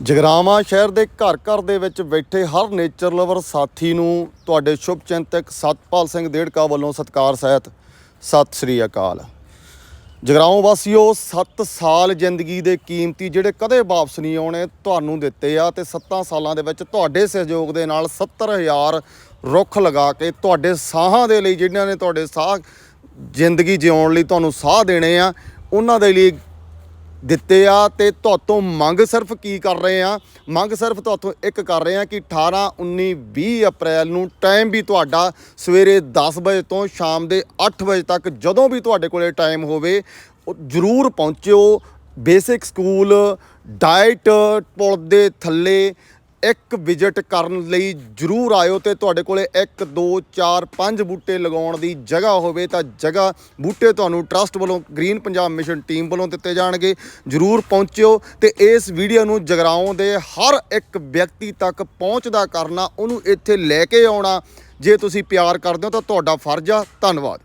ਜਗਰਾਵਾਂ ਸ਼ਹਿਰ ਦੇ ਘਰ ਘਰ ਦੇ ਵਿੱਚ ਬੈਠੇ ਹਰ ਨੇਚਰ ਲਵਰ ਸਾਥੀ ਨੂੰ ਤੁਹਾਡੇ ਸ਼ੁਭ ਚਿੰਤਕ ਸਤਪਾਲ ਸਿੰਘ ਦੇੜਕਾ ਵੱਲੋਂ ਸਤਿਕਾਰ ਸਹਿਤ ਸਤਿ ਸ੍ਰੀ ਅਕਾਲ। ਜਗਰਾਉਂ ਵਾਸੀਓ 7 ਸਾਲ ਜ਼ਿੰਦਗੀ ਦੇ ਕੀਮਤੀ ਜਿਹੜੇ ਕਦੇ ਵਾਪਸ ਨਹੀਂ ਆਉਣੇ ਤੁਹਾਨੂੰ ਦਿੱਤੇ ਆ ਤੇ 7 ਸਾਲਾਂ ਦੇ ਵਿੱਚ ਤੁਹਾਡੇ ਸਹਿਯੋਗ ਦੇ ਨਾਲ 70000 ਰੁੱਖ ਲਗਾ ਕੇ ਤੁਹਾਡੇ ਸਾਹਾਂ ਦੇ ਲਈ ਜਿਨ੍ਹਾਂ ਨੇ ਤੁਹਾਡੇ ਸਾਹ ਜ਼ਿੰਦਗੀ ਜਿਉਣ ਲਈ ਤੁਹਾਨੂੰ ਸਾਹ ਦੇਣੇ ਆ, ਉਹਨਾਂ ਦੇ ਲਈ ਦਿੱਤੇ ਆ ਤੇ ਤੁਹਾਤੋਂ ਮੰਗ ਸਿਰਫ ਕੀ ਕਰ ਰਹੇ ਆ? ਮੰਗ ਸਿਰਫ ਤੁਹਾਤੋਂ ਇੱਕ ਕਰ ਰਹੇ ਆ ਕਿ 18 19 20 ਅਪ੍ਰੈਲ ਨੂੰ ਟਾਈਮ ਵੀ ਤੁਹਾਡਾ ਸਵੇਰੇ 10 ਵਜੇ ਤੋਂ ਸ਼ਾਮ ਦੇ 8 ਵਜੇ ਤੱਕ ਜਦੋਂ ਵੀ ਤੁਹਾਡੇ ਕੋਲੇ ਟਾਈਮ ਹੋਵੇ ਜ਼ਰੂਰ ਪਹੁੰਚਿਓ। ਬੇਸਿਕ ਸਕੂਲ ਡਾਈਟ ਪੁਲ ਦੇ ਥੱਲੇ ਇੱਕ ਵਿਜ਼ਿਟ ਕਰਨ ਲਈ ਜਰੂਰ ਆਇਓ ਤੇ ਤੁਹਾਡੇ ਕੋਲੇ 1 2 4 5 ਬੂਟੇ ਲਗਾਉਣ ਦੀ ਜਗ੍ਹਾ ਹੋਵੇ ਤਾਂ ਜਗ੍ਹਾ ਬੂਟੇ ਤੁਹਾਨੂੰ ਟਰਸਟ ਵੱਲੋਂ ਗ੍ਰੀਨ ਪੰਜਾਬ ਮਿਸ਼ਨ ਟੀਮ ਵੱਲੋਂ ਦਿੱਤੇ ਜਾਣਗੇ। ਜਰੂਰ ਪਹੁੰਚਿਓ ਤੇ ਇਸ ਵੀਡੀਓ ਨੂੰ ਜਗਰਾਉਂ ਦੇ ਹਰ ਇੱਕ ਵਿਅਕਤੀ ਤੱਕ ਪਹੁੰਚਦਾ ਕਰਨਾ, ਉਹਨੂੰ ਇੱਥੇ ਲੈ ਕੇ ਆਉਣਾ। ਜੇ ਤੁਸੀਂ ਪਿਆਰ ਕਰਦੇ ਹੋ ਤਾਂ ਤੁਹਾਡਾ ਫਰਜ਼ ਆ। ਧੰਨਵਾਦ।